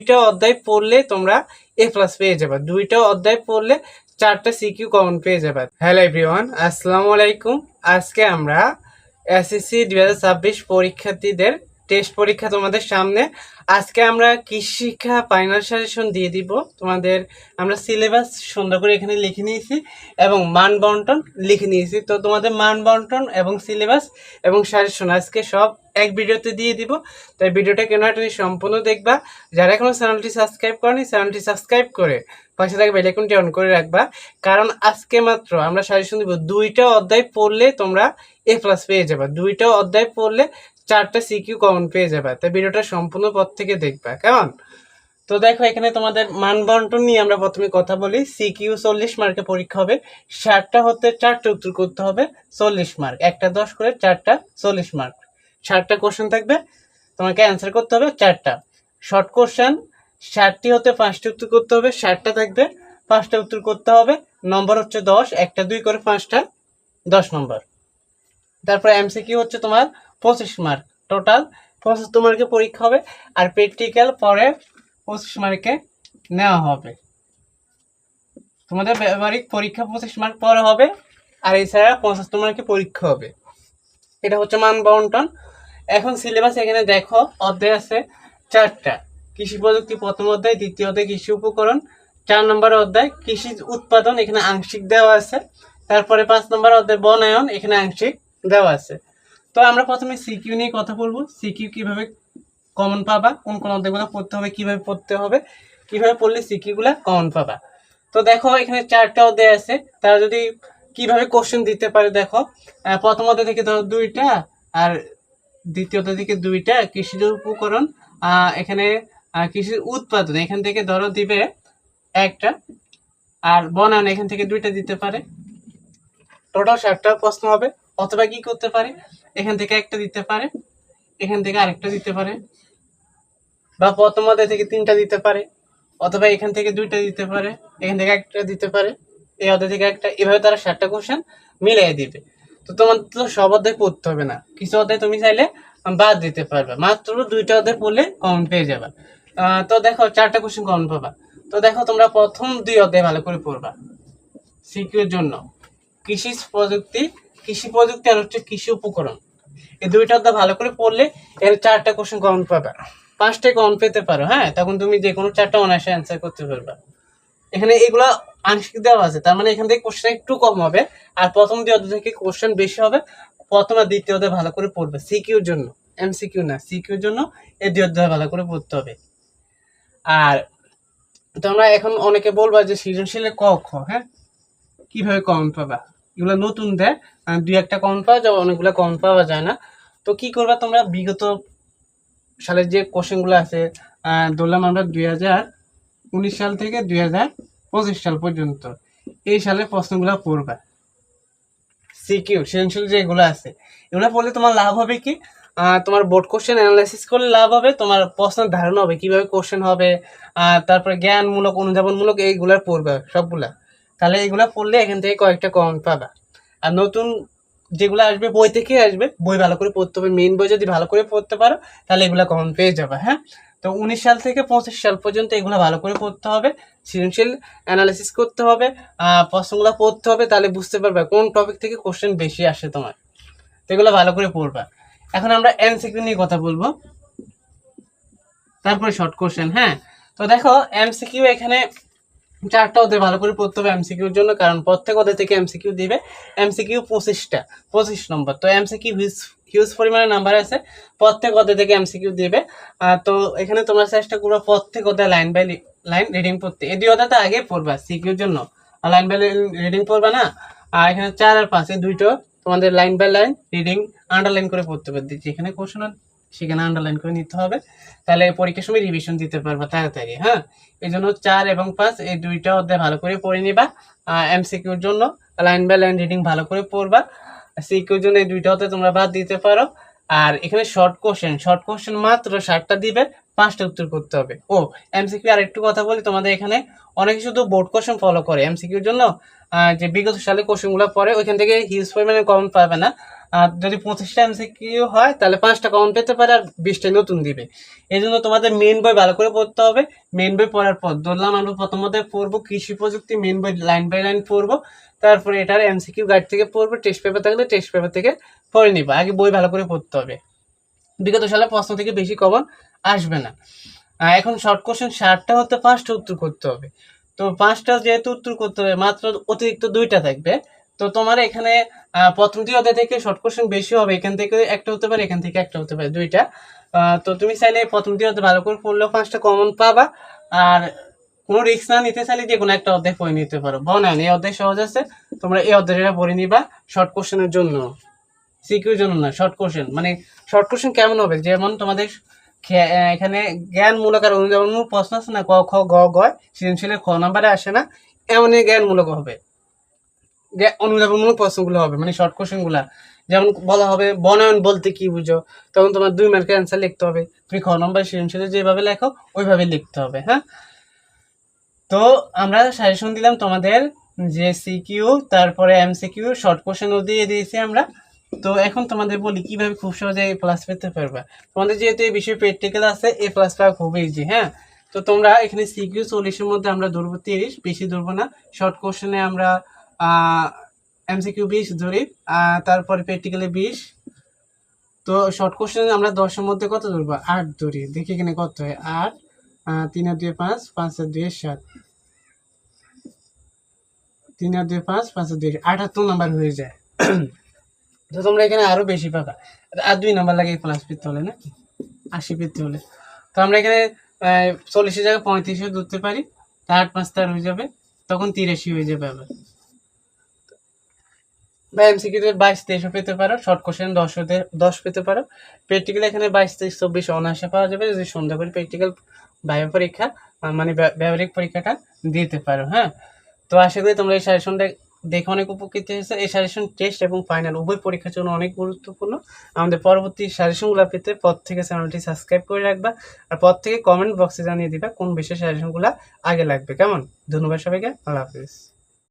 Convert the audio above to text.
দুইটা অধ্যায় পড়লে তোমরা এ প্লাস পেয়ে যাবে। দুইটা অধ্যায় পড়লে চারটা সিকিউ কমন পেয়ে যাবে। হ্যালো এভরিওয়ান আসসালামু আলাইকুম। আজকে আমরা এসএসসি দুই হাজার ছাব্বিশ পরীক্ষার্থীদের টেস্ট পরীক্ষা তোমাদের সামনে। আজকে আমরা কৃষি শিক্ষা ফাইনাল সাজেশন দিয়ে দিব? তোমাদের আমরা সিলেবাস সুন্দর করে এখানে লিখে নিয়েছি এবং মান বন্টন লিখে নিয়েছি। তো তোমাদের মান বন্টন এবং সিলেবাস এবং সাজেশন আজকে সব এক ভিডিওতে দিয়ে দিব। তাই ভিডিওটা কেন তুমি সম্পূর্ণ দেখবা? যারা এখনও চ্যানেলটি সাবস্ক্রাইব করেনি, চ্যানেলটি সাবস্ক্রাইব করে পাশে থাকা বেলাইকনটি অন করে রাখবা। কারণ আজকে মাত্র আমরা সাজেশন দিব, দুইটা অধ্যায় পড়লে তোমরা এ প্লাস পেয়ে যাবে। দুইটা অধ্যায় পড়লে চারটা সিকিউ কমন পেয়ে যাবে। তাই ভিডিওটা সম্পূর্ণ পর থেকে দেখবা। কেমন? তো দেখো, এখানে তোমাদের মান বন্টন নিয়ে আমরা প্রথমে কথা বলি। সিকিউ চল্লিশ মার্কে পরীক্ষা হবে। ষাটটা হতে চারটা উত্তর করতে হবে, চল্লিশ মার্ক। একটা দশ করে চারটা চল্লিশ মার্ক। ষাটটা কোশ্চেন থাকবে। তোমাকে অ্যান্সার করতে হবে চারটা। শর্ট কোশ্চেন ষাটটি হতে পাঁচটি উত্তর করতে হবে ষাটটা থাকবে। পাঁচটা উত্তর করতে হবে নম্বর হচ্ছে দশ, একটা দুই করে পাঁচটা, দশ নম্বর তারপর এমসিকিউ হচ্ছে তোমার পঁচিশ মার্ক টোটাল পঁচাত্তর মার্কে পরীক্ষা হবে আর প্র্যাকটিক্যাল পরে পঁচিশ মার্কে নেওয়া হবে। তোমাদের ব্যবহারিক পরীক্ষা পঁচিশ মার্ক পরে হবে আর এছাড়া পঁচাত্তর মার্কে পরীক্ষা হবে। এটা হচ্ছে মান বন্টন। এখন সিলেবাস এখানে দেখো, অধ্যায় আছে চারটা। কৃষি প্রযুক্তি প্রথম অধ্যায়, দ্বিতীয় অধ্যায়, কৃষি উপকরণ। চার নম্বর অধ্যায়, কৃষি উৎপাদন, এখানে আংশিক দেওয়া আছে। তারপরে পাঁচ নম্বর অধ্যায়, বনায়ন, এখানে আংশিক দেওয়া আছে। তো আমরা প্রথমে সিকিউ নিয়ে কথা বলব। সিকিউ কীভাবে কমন পাবা, কোন কোন অধ্যায়গুলো পড়তে হবে, কীভাবে পড়তে হবে, কীভাবে পড়লে সিকিউগুলো কমন পাবা। তো দেখো এখানে চারটা অধ্যায় আছে। তারা যদি কীভাবে কোশ্চেন দিতে পারে দেখো? আহ, প্রথম অধ্যায় থেকে ধরো দুইটা আর দ্বিতীয়ত থেকে দুইটা কৃষিজ উপকরণ এখানে কৃষির উৎপাদন এখান থেকে ধরো দিবে একটা আর বনায়ন এখান থেকে দুইটা দিতে পারে। টোটাল ষাটটা প্রশ্ন হবে অথবা কি করতে পারে? এখান থেকে একটা দিতে পারে এখান থেকে আরেকটা দিতে পারে বা প্রথম থেকে তিনটা দিতে পারে অথবা এখান থেকে দুইটা দিতে পারে এখান থেকে একটা দিতে পারে। এই অধ্যায় থেকে একটা, এভাবে তারা ষাটটা কোশ্চেন মিলিয়ে দিবে। তো তোমার তো সব অধ্যায় পড়তে হবে না। কিছু অধ্যায় তুমি চাইলে বাদ দিতে পারবে। মাত্র দুইটা অধ্যায় পড়লে কমন পেয়ে যাবে। তো দেখো, চারটা কোশ্চেন কমন পাবা। তো দেখো, তোমরা প্রথম দুই অধ্যায় ভালো করে পড়বা। সিকিউর জন্য। কৃষি প্রযুক্তি কৃষি প্রযুক্তি আর হচ্ছে কৃষি উপকরণ। এই দুইটা অধ্যায় ভালো করে পড়লে এর চারটা কোশ্চেন কমন পাবে। পাঁচটায় কমন পেতে পারো হ্যাঁ? তখন তুমি যে কোনো চারটা অনায়াসে অ্যান্সার করতে পারবে। এখানে এগুলা আংশিক দেওয়া আছে। তার মানে এখান থেকে কোশ্চেন একটু কম হবে। আর প্রথম অধ্যায় থেকে কোশ্চেন বেশি হবে। প্রথম আর দ্বিতীয় অধ্যায় ভালো করে পড়বে। সিকিউর জন্য। এম এমসিকিউ না। সিকিউর জন্য এই দুই অধ্যায় ভালো করে পড়তে হবে। আর তোমরা এখন অনেকে বলবা যে সৃজনশীলে ক, খ হ্যাঁ? কীভাবে কমন পাবা? এগুলো নতুন দেয় দুই একটা কমন পাওয়া যায়, অনেকগুলো কমন পাওয়া যায় না। তো কি করবা তোমরা? বিগত সালের যে কোশ্চেনগুলো আছে ধরলাম আমরা দুই হাজার উনিশ সাল থেকে দুই হাজার পঁচিশ সাল পর্যন্ত এই সালের প্রশ্নগুলো পড়বা। সিকিউ, সৃজনশীল যেগুলো আছে, এগুলো পড়লে তোমার লাভ হবে কি? তোমার বোর্ড কোশ্চেন অ্যানালাইসিস করলে লাভ হবে, তোমার প্রশ্নের ধারণা হবে, কীভাবে কোশ্চেন হবে তারপরে জ্ঞানমূলক, অনুধাবনমূলক এইগুলা পড়বে সবগুলা। তাহলে এগুলা পড়লে এখান থেকে কয়েকটা কমন পাবা। আর নতুন যেগুলো আসবে, বই থেকে আসবে, বই ভালো করে পড়তে হবে। মেইন বই যদি ভালো করে পড়তে পারো, তাহলে এগুলা কমন পেয়ে যাবে হ্যাঁ? তো উনিশ সাল থেকে পঁচিশ সাল পর্যন্ত এগুলো ভালো করে পড়তে হবে, সৃজনশীল অ্যানালিসিস করতে হবে প্রশ্নগুলো পড়তে হবে, তাহলে বুঝতে পারবে কোন টপিক থেকে কোশ্চেন বেশি আসে তোমার। তো এগুলো ভালো করে পড়বা। এখন আমরা এমসিকিউ নিয়ে কথা বলব। তারপরে শর্ট কোশ্চেন হ্যাঁ? তো দেখো এমসিকিউ এখানে চারটা অধ্যায় ভালো করে পড়তে হবে এমসিকিউর জন্য, কারণ প্রত্যেক অধ্যায় থেকে এমসিকিউ দিবে। এমসিকিউ পঁচিশটা, পঁচিশ নম্বর। তো এমসিকিউ হিউজ হিউজ পরিমাণে নাম্বার আছে। প্রত্যেক অধ্যায় থেকে এমসিকিউ দিবে। তো এখানে তোমরা চেষ্টা করবে প্রত্যেক অধ্যায় লাইন বাই লাইন রিডিং পড়তে। এই দুই অধ্যায় তো আগে পড়বা সিকিউর জন্য। লাইন বাই লাইন রিডিং পড়বা না? আর এখানে চার আর পাঁচ, এই দুইটো তোমাদের line by line reading underline করে পড়তে পারবে যেখানে কোশ্চেন সেখানে আন্ডারলাইন করে নিতে হবে। তাহলে পরীক্ষার সময় রিভিশন দিতে পারবা তাড়াতাড়ি হ্যাঁ? এই জন্য চার এবং পাঁচ, এই দুইটা অধ্যায় ভালো করে পড়ে নিবা। এমসিকিউর জন্য লাইন বাই লাইন রিডিং ভালো করে পড়বা। সিকিউর জন্য এই দুইটা হতে তোমরা বাদ দিতে পারো। আর এখানে শর্ট কোশ্চেন শর্ট কোশ্চেন মাত্র ষাটটা দিবে, পাঁচটা উত্তর করতে হবে। ও এমসিকিউ আর একটু কথা বলি, তোমাদের এখানে অনেকে শুধু বোর্ড কোশ্চেন ফলো করে এমসিকিউর জন্য। যে বিগত সালে কোশ্চেনগুলো পড়ে, ওইখান থেকে হিউজ পরিমাণে কমন পাবে না। আর যদি পঁচিশটা এমসিকিউ হয়, তাহলে পাঁচটা কমন পেতে পারে আর বিশটা নতুন দিবে। এই জন্য তোমাদের মেন বই ভালো করে পড়তে হবে। মেন বই পড়ার পর ধরলাম, আমরা প্রথমত পড়ব কৃষি প্রযুক্তি মেন বই লাইন বাই লাইন পড়ব। তারপরে এটার এমসিকিউ গাইড থেকে পড়ব টেস্ট পেপার থাকলে টেস্ট পেপার থেকে পড়ে নিবা। আগে বই ভালো করে পড়তে হবে। বিগত সালে প্রশ্ন থেকে বেশি কমন আসবে না। এখন শর্ট কোশ্চেন ষাটটা হতে পাঁচটা উত্তর করতে হবে। তো পাঁচটা যেহেতু উত্তর করতে হবে, মাত্র অতিরিক্ত দুইটা থাকবে। তো তোমার এখানে প্রথম দুই অধ্যায় থেকে শর্ট কোশ্চেন বেশি হবে। এখান থেকে একটা হতে পারে, এখান থেকে একটা হতে পারে, দুইটা। তো তুমি চাইলে প্রথম দুই অধ্যায় ভালো করে পড়লেও পাঁচটা কমন পাবা। আর কোনো রিস্ক না নিতে চাইলে যে কোনো একটা অধ্যায় পড়ে নিতে পারো। বনান এই অধ্যায় সহজ আছে। তোমরা এই অধ্যায়টা পড়ে নিবা শর্ট কোশ্চেনের জন্য। সিকিউর জন্য না শর্ট কোশ্চেন মানে শর্ট কোশ্চেন কেমন হবে? যেমন তোমাদের এখানে জ্ঞানমূলক আর অনুযায়নমূলক প্রশ্ন আছে না? ক, খ, গ গ, সৃজনশীলের খ নাম্বারে আসে না। এমনই জ্ঞানমূলক হবে। অনুধাবনমূলক প্রশ্নগুলো হবে মানে শর্ট কোশ্চেনগুলা যেমন বলা হবে, বনায়ন বলতে কি বুঝো? তখন তোমার দুই মার্কের অ্যান্সার লিখতে হবে। তুমি খ নম্বর সৃজনশীলে যেভাবে লেখো, ওইভাবে লিখতে হবে হ্যাঁ? তো আমরা সাজেশন দিলাম তোমাদের যে সিকিউ তারপরে এম এমসিকিউ শর্ট কোশ্চেনও দিয়ে দিয়েছি আমরা। তো এখন তোমাদের বলি কীভাবে খুব সহজে এ প্লাস পেতে পারবে। তোমাদের যেহেতু এই বিষয়ে প্র্যাকটিক্যাল আছে এ প্লাস পাওয়া খুব ইজি হ্যাঁ? তো তোমরা এখানে সিকিউ চল্লিশের মধ্যে আমরা ধরবো তিরিশ, বেশি ধরবো না। শর্ট কোশ্চেনে আমরা এমসিকিউ বিশ, ধরি তারপরে প্র্যাকটিক্যালে বিশ। তো শর্ট কোশ্চেনে আমরা দশের মধ্যে কত ধরবো? আট ধরি, দেখি এখানে কত হয়। আট তিন আর দুই পাঁচ পাঁচ আর দুই সাত। তিন আর দুই পাঁচ পাঁচ আর দুই আটাত্তর নাম্বার হয়ে যায়। তো তোমরা এখানে আরও বেশি পাবা। আর দুই নাম্বার লাগে প্লাস পেতে হলে, না? আশি পেতে হলে। তো আমরা এখানে চল্লিশের জায়গায় পঁয়ত্রিশে ধরতে পারি। তা আট পাঁচ তার হয়ে যাবে। তখন তিরাশি হয়ে যাবে আবার। বা এমসিকিউতে বাইশ, তেইশও পেতে পারো। শর্ট কোশ্চেন দশ দশ পেতে পারো। প্র্যাকটিক্যাল এখানে বাইশ, তেইশ, চব্বিশ অনায়াসে পাওয়া যাবে। যদি সন্ধ্যা করে প্র্যাকটিক্যাল পরীক্ষা মানে ব্যবহারিক পরীক্ষাটা দিতে পারো হ্যাঁ? তো আশা করি তোমরা এই সাজেশনটা দেখে অনেক উপকৃত হয়েছে। এই সাজেশন টেস্ট এবং ফাইনাল উভয় পরীক্ষার জন্য অনেক গুরুত্বপূর্ণ। আমাদের পরবর্তী সাজেশনগুলো পেতে পর থেকে চ্যানেলটি সাবস্ক্রাইব করে রাখবা আর পর থেকে কমেন্ট বক্সে জানিয়ে দিবা কোন বিষয়ে সাজেশনগুলো আগে লাগবে। কেমন? ধন্যবাদ সবাইকে। আল্লাহ হাফিজ।